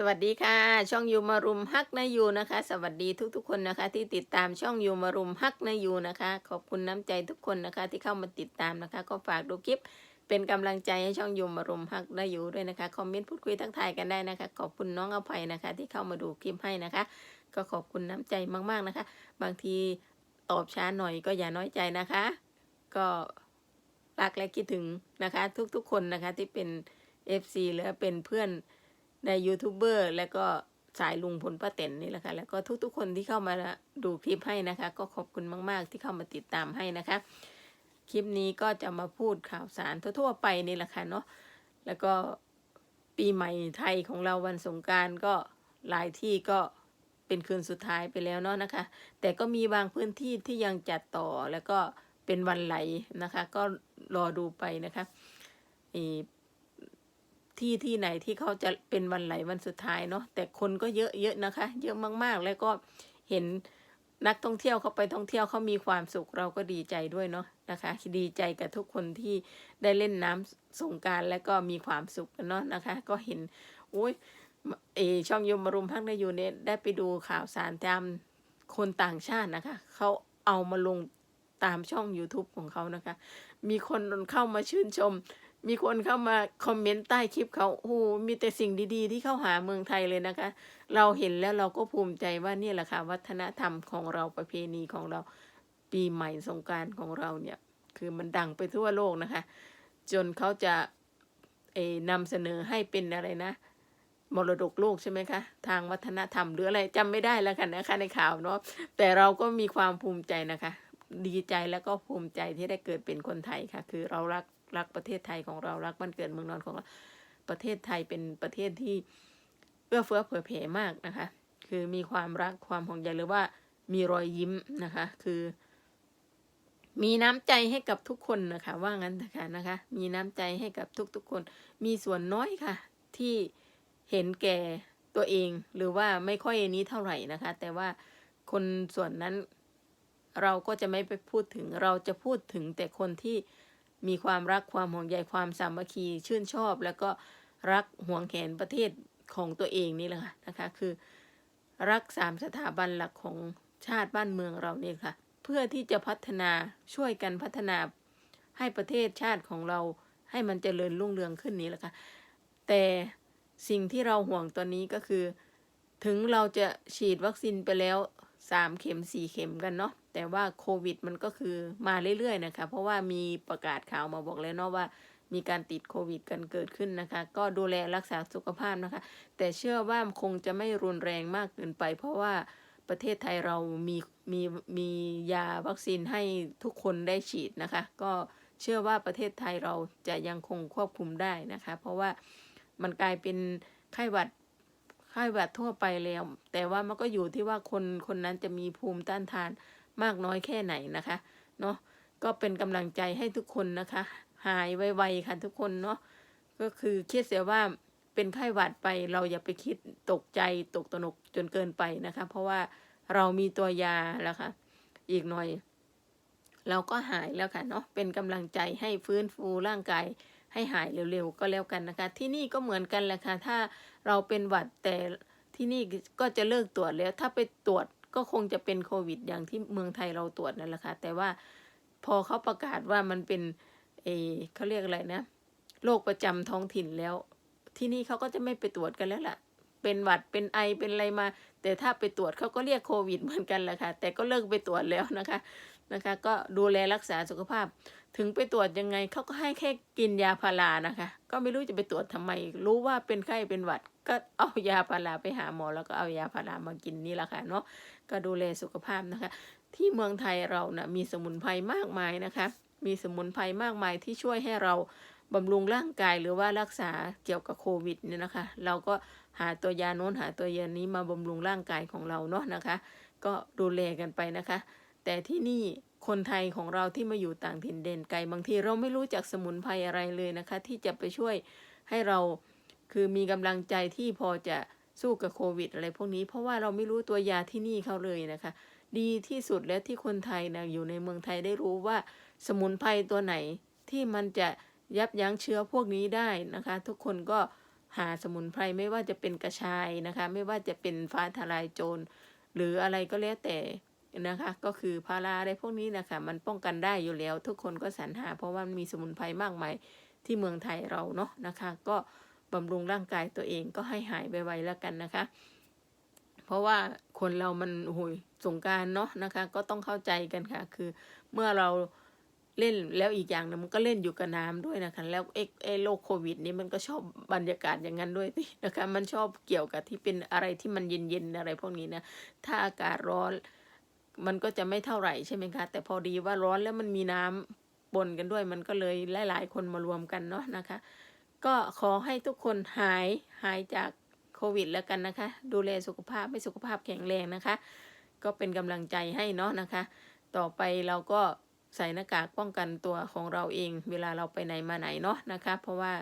สวัสดีค่ะ ช่องยูมารุมฮักนายูนะคะ สวัสดีทุกๆคนนะคะ ที่ติดตามช่องยูมารุมฮักนายูนะคะ ขอบคุณน้ำใจทุกคนนะคะ ที่เข้ามาติดตามนะคะ ก็ฝากดูคลิป เป็นกำลังใจให้ช่องยูมารุมฮักนายูด้วยนะคะคอมเมนต์พูดคุยทักทายกันได้นะคะ ขอบคุณน้องอภัยนะคะ ที่เข้ามาดูคลิปให้นะคะ ก็ขอบคุณน้ำใจมากๆนะคะ บางทีตอบช้าหน่อยก็อย่าน้อยใจนะคะ ก็รักและคิดถึงนะคะ ทุกๆคนนะคะที่เป็น FC หรือเป็นเพื่อน ในยูทูบเบอร์แล้วก็สายลุงพลป้าเต็นนี่แหละค่ะ แล้วก็ทุกๆ คนที่เข้ามาดูคลิปให้นะคะ ก็ขอบคุณมาก ๆ ที่เข้ามาติดตามให้นะคะ คลิปนี้ก็จะมาพูดข่าวสารทั่วๆไปนี่แหละค่ะเนาะ แล้วก็ปีใหม่ไทยของเราวันสงการก็หลายที่ก็เป็นคืนสุดท้ายไปแล้วเนาะนะคะ แต่ก็มีบางพื้นที่ที่ยังจัดต่อแล้วก็เป็นวันไหลนะคะ ก็รอดูไปนะคะอี ที่ที่ไหนที่เขาจะเป็นวันไหลวันสุดท้ายเนาะแต่คนก็เยอะเยอะนะคะ เยอะมากๆ แล้วก็เห็นนักท่องเที่ยวเขาไปท่องเที่ยวเขามีความสุขเราก็ดีใจด้วยเนาะนะคะ ดีใจกับทุกคนที่ได้เล่นน้ำสงการแล้วก็มีความสุขกันเนาะนะคะ ก็เห็นโอ้ยเอช่องยมมารุมพักในยูเนี่ยได้ไปดูข่าวสารตามคนต่างชาตินะคะเขาเอามาลงตามช่อง YouTube ของเขานะคะ มีคนเข้ามาชื่นชม มีคนเข้ามาคอมเมนต์ใต้คลิปเขาโอ้มีแต่สิ่งดีๆ ที่เข้าหาเมืองไทยเลยนะคะ เราเห็นแล้วเราก็ภูมิใจว่านี่แหละค่ะวัฒนธรรมของเราประเพณีของเราปีใหม่สงการของเราเนี่ย คือมันดังไปทั่วโลกนะคะ จนเขาจะเออนำเสนอให้เป็นอะไรนะ มรดกโลกใช่ไหมคะทางวัฒนธรรมหรืออะไรจำไม่ได้แล้วกันนะคะในข่าวเนาะแต่เราก็มีความภูมิใจนะคะ ดีใจแล้วก็ภูมิใจที่ได้เกิดเป็นคนไทยค่ะ คือเรารัก รักประเทศไทยของเรารักบ้านเกิดเมืองนอนของเราประเทศไทยเป็นประเทศที่เอื้อเฟื้อเผื่อแผ่มากนะคะ คือมีความรักความห่วงใยหรือว่ามีรอยยิ้มนะคะ คือ มีน้ำใจให้กับทุกคนนะคะว่างั้นนะคะนะคะ มีน้ำใจให้กับทุกๆคน มีส่วนน้อยค่ะ ที่เห็นแก่ตัวเอง หรือว่าไม่ค่อยนี้เท่าไหร่นะคะ แต่ว่าคนส่วนนั้นเราก็จะไม่ไปพูดถึงเราจะพูดถึงแต่คนที่ มีความรักความห่วงใยความสามัคคีชื่นชอบ แล้วก็รักห่วงแขนประเทศของตัวเองนี่แหละค่ะนะคะ คือ รักสามสถาบันหลักของชาติบ้านเมืองเราเนี่ยค่ะ เพื่อที่จะพัฒนาช่วยกันพัฒนาให้ประเทศชาติของเราให้มันเจริญรุ่งเรืองขึ้นนี้แหละค่ะ แต่สิ่งที่เราห่วงตอนนี้ก็คือ ถึงเราจะฉีดวัคซีนไปแล้วสามเข็มสี่เข็มกันเนาะ แต่ว่าโควิดมันก็คือมาเรื่อยๆนะคะ เพราะว่ามีประกาศข่าวมาบอกแล้วเนาะว่ามีการติดโควิดกันเกิดขึ้นนะคะ ก็ดูแลรักษาสุขภาพนะคะ แต่เชื่อว่าคงจะไม่รุนแรงมากเกินไป เพราะว่าประเทศไทยเรามีมีมียาวัคซีนให้ทุกคนได้ฉีดนะคะ ก็เชื่อว่าประเทศไทยเราจะยังคงควบคุมได้นะคะ เพราะว่ามันกลายเป็นไข้หวัดไข้หวัดทั่วไปแล้ว แต่ว่ามันก็อยู่ที่ว่าคนคนนั้นจะมีภูมิต้านทาน มากน้อยแค่ไหนนะคะเนาะก็เป็นกำลังใจให้ทุกคนนะคะ หายไวๆค่ะทุกคนเนาะก็คือคิดเสียว่าเป็นไข้หวัดไปเราอย่าไปคิดตกใจตกตนกจนเกินไปนะคะ เพราะว่าเรามีตัวยาแล้วค่ะ อีกหน่อย เราก็หายแล้วค่ะเนาะเป็นกำลังใจให้ฟื้นฟูร่างกายให้หายเร็วๆก็แล้วกันนะคะ ที่นี่ก็เหมือนกันแหละค่ะถ้าเราเป็นหวัดแต่ที่นี่ก็จะเลิกตรวจแล้ว ถ้าไปตรวจ ก็คงจะเป็นโควิด อย่างที่เมืองไทยเราตรวจนั่นแหละค่ะ แต่ว่าพอเขาประกาศว่ามันเป็นเอเขาเรียกอะไรนะโรคประจำท้องถิ่นแล้ว ที่นี่เขาก็จะไม่ไปตรวจกันแล้วล่ะ เป็นหวัดเป็นไอเป็นอะไรมา แต่ถ้าไปตรวจเขาก็เรียกโควิดเหมือนกันแหละค่ะ แต่ก็เลิกไปตรวจแล้วนะคะนะคะ ก็ดูแลรักษาสุขภาพ ถึงไปตรวจยังไงเขาก็ให้แค่กินยาพารานะคะ ก็ไม่รู้จะไปตรวจทำไม รู้ว่าเป็นไข้เป็นหวัด ก็เอายาพาราไปหาหมอ แล้วก็เอายาพารามากินนี่แหละค่ะเนาะก็ดูแลสุขภาพนะคะ ที่เมืองไทยเรานะ่ะมีสมุนไพรมากมายนะคะ มีสมุนไพรมากมายที่ช่วยให้เราบำรุงร่างกายหรือว่ารักษาเกี่ยวกับโควิดเนี่ยนะคะ เราก็หาตัวยาโน้นหาตัวยานี้มาบำรุงร่างกายของเราเนาะนะคะ ก็ดูแลกันไปนะคะ แต่ที่นี่คนไทยของเราที่มาอยู่ต่างถิ่นเด่นไกลบางทีเราไม่รู้จักสมุนไพรอะไรเลยนะคะ ที่จะไปช่วยให้เราคือมีกำลังใจที่พอจะสู้กับโควิดอะไรพวกนี้ เพราะว่าเราไม่รู้ตัวยาที่นี่เขาเลยนะคะ ดีที่สุดแล้วที่คนไทยนะอยู่ในเมืองไทยได้รู้ว่าสมุนไพรตัวไหนที่มันจะยับยั้งเชื้อพวกนี้ได้นะคะ ทุกคนก็หาสมุนไพรไม่ว่าจะเป็นกระชายนะคะ ไม่ว่าจะเป็นฟ้าทลายโจรหรืออะไรก็แล้วแต่ นะคะ ก็คือพาราอะไรพวกนี้นะคะมันป้องกันได้อยู่แล้ว ทุกคนก็สรรหา เพราะว่ามันมีสมุนไพรมากมายที่เมืองไทยเราเนาะนะคะ ก็บำรุงร่างกายตัวเองก็ให้หายไวๆแล้วกันนะคะ เพราะว่าคนเรามันโอ้ยสงการเนาะนะคะ ก็ต้องเข้าใจกันค่ะ คือเมื่อเราเล่นแล้วอีกอย่างหนึงมันก็เล่นอยู่กับน้ำด้วยนะคะแล้วไอ้ไอ้โรคโควิด นี้มันก็ชอบบรรยากาศอย่างนั้นด้วยนะคะ มันชอบเกี่ยวกับที่เป็นอะไรที่มันเย็นๆอะไรพวกนี้นะถ้าอากาศร้อน มันก็จะไม่เท่าไหร่ใช่ไหมคะ แต่พอดีว่าร้อนแล้วมันมีน้ำปนกันด้วย มันก็เลยหลาย ๆ คนมารวมกันเนาะนะคะ ก็ขอให้ทุกคนหายหายจากโควิดแล้วกันนะคะ ดูแลสุขภาพให้สุขภาพแข็งแรงนะคะ ก็เป็นกำลังใจให้เนาะนะคะ ต่อไปเราก็ใส่หน้ากากป้องกันตัวของเราเอง เวลาเราไปไหนมาไหนเนาะนะคะ เพราะว่า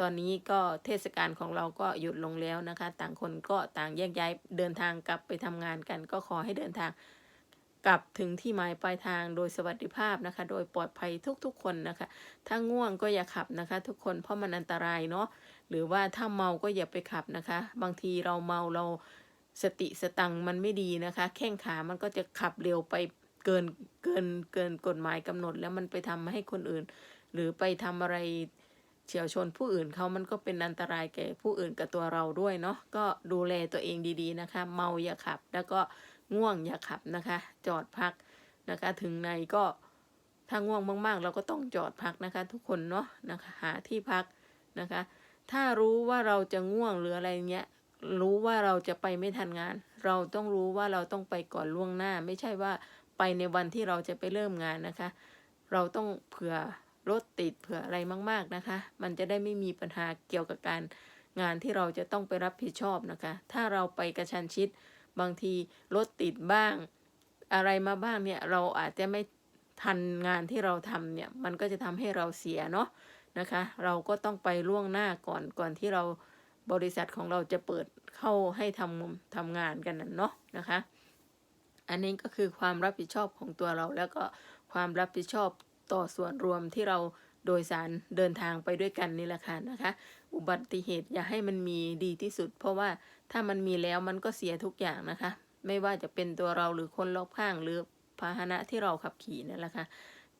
ตอนนี้ก็เทศกาลของเราก็หยุดลงแล้วนะคะ ต่างคนก็ต่างแยกย้ายเดินทางกลับไปทำงานกัน ก็ขอให้เดินทาง กลับถึงที่หมายปลายทางโดยสวัสดิภาพนะคะ โดยปลอดภัยทุกๆคนนะคะ ถ้าง่วงก็อย่าขับนะคะ ทุกคนเพราะมันอันตรายเนาะหรือว่าถ้าเมาก็อย่าไปขับนะคะ บางทีเราเมาเราสติสตังค์มันไม่ดีนะคะ แข้งขามันก็จะขับเร็วไปเกินเกินเกินกฎหมายกำหนด แล้วมันไปทำให้คนอื่น หรือไปทำอะไรเฉียวชนผู้อื่นเขามันก็เป็นอันตรายแก่ผู้อื่นกับตัวเราด้วยเนาะก็ดูแลตัวเองดีๆนะคะ เมาอย่าขับแล้วก็ ง่วงอย่าขับนะคะ จอดพักนะคะ ถึงในก็ถ้าง่วงมากๆ เราก็ต้องจอดพักนะคะ ทุกคนเนาะนะคะหาที่พักนะคะ ถ้ารู้ว่าเราจะง่วงหรืออะไรเงี้ยรู้ว่าเราจะไปไม่ทันงาน เราต้องรู้ว่าเราต้องไปก่อนล่วงหน้า ไม่ใช่ว่าไปในวันที่เราจะไปเริ่มงานนะคะ เราต้องเผื่อรถติดเผื่ออะไรมาก ๆนะคะ มันจะได้ไม่มีปัญหาเกี่ยวกับการงานที่เราจะต้องไปรับผิดชอบนะคะ ถ้าเราไปกระชันชิด บางทีรถติดบ้าง อะไรมาบ้างเนี่ยเราอาจจะไม่ทันงานที่เราทำเนี่ยมันก็จะทำให้เราเสียเนาะนะคะ เราก็ต้องไปล่วงหน้าก่อนก่อนที่เราบริษัทของเราจะเปิดเข้าให้ทำทำงานกันน่ะเนาะนะคะ อันนี้ก็คือความรับผิดชอบของตัวเราแล้วก็ความรับผิดชอบต่อส่วนรวมที่เรา โดยสารเดินทางไปด้วยกันนี่แหละค่ะนะคะ อุบัติเหตุอย่าให้มันมีดีที่สุด เพราะว่าถ้ามันมีแล้วมันก็เสียทุกอย่างนะคะ ไม่ว่าจะเป็นตัวเราหรือคนรอบข้างหรือพาหนะที่เราขับขี่นั่นแหละค่ะ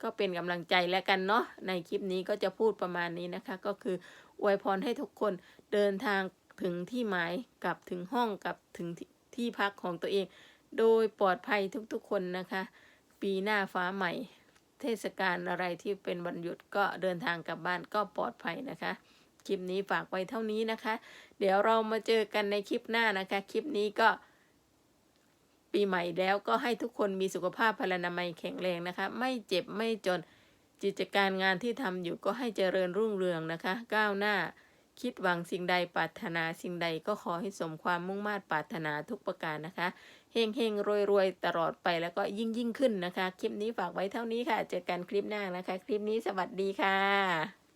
ก็เป็นกำลังใจแล้วกันเนาะในคลิปนี้ก็จะพูดประมาณนี้นะคะ ก็คืออวยพรให้ทุกคนเดินทางถึงที่หมายกลับถึงห้องกลับถึงที่ที่พักของตัวเอง โดยปลอดภัยทุกๆคนนะคะ ปีหน้าฟ้าใหม่ เทศกาลอะไรที่เป็นวันหยุดก็เดินทางกลับบ้านก็ปลอดภัยนะคะ คลิปนี้ฝากไว้เท่านี้นะคะ เดี๋ยวเรามาเจอกันในคลิปหน้านะคะ คลิปนี้ก็ ปีใหม่แล้วก็ให้ทุกคนมีสุขภาพพลานามัยแข็งแรงนะคะ ไม่เจ็บไม่จนกิจการงานที่ทำอยู่ก็ให้เจริญรุ่งเรืองนะคะ ก้าวหน้า คิดหวังสิ่งใดปรารถนาสิ่งใดก็ขอให้สมความมุ่งมา่ปรารถนาทุกประการนะคะเฮงเฮงรวยรวยตลอดไปแล้วก็ยิ่งยิ่งขึ้นนะคะ คลิปนี้ฝากไว้เท่านี้ค่ะ เจอกันคลิปหน้านะคะ คลิปนี้สวัสดีค่ะ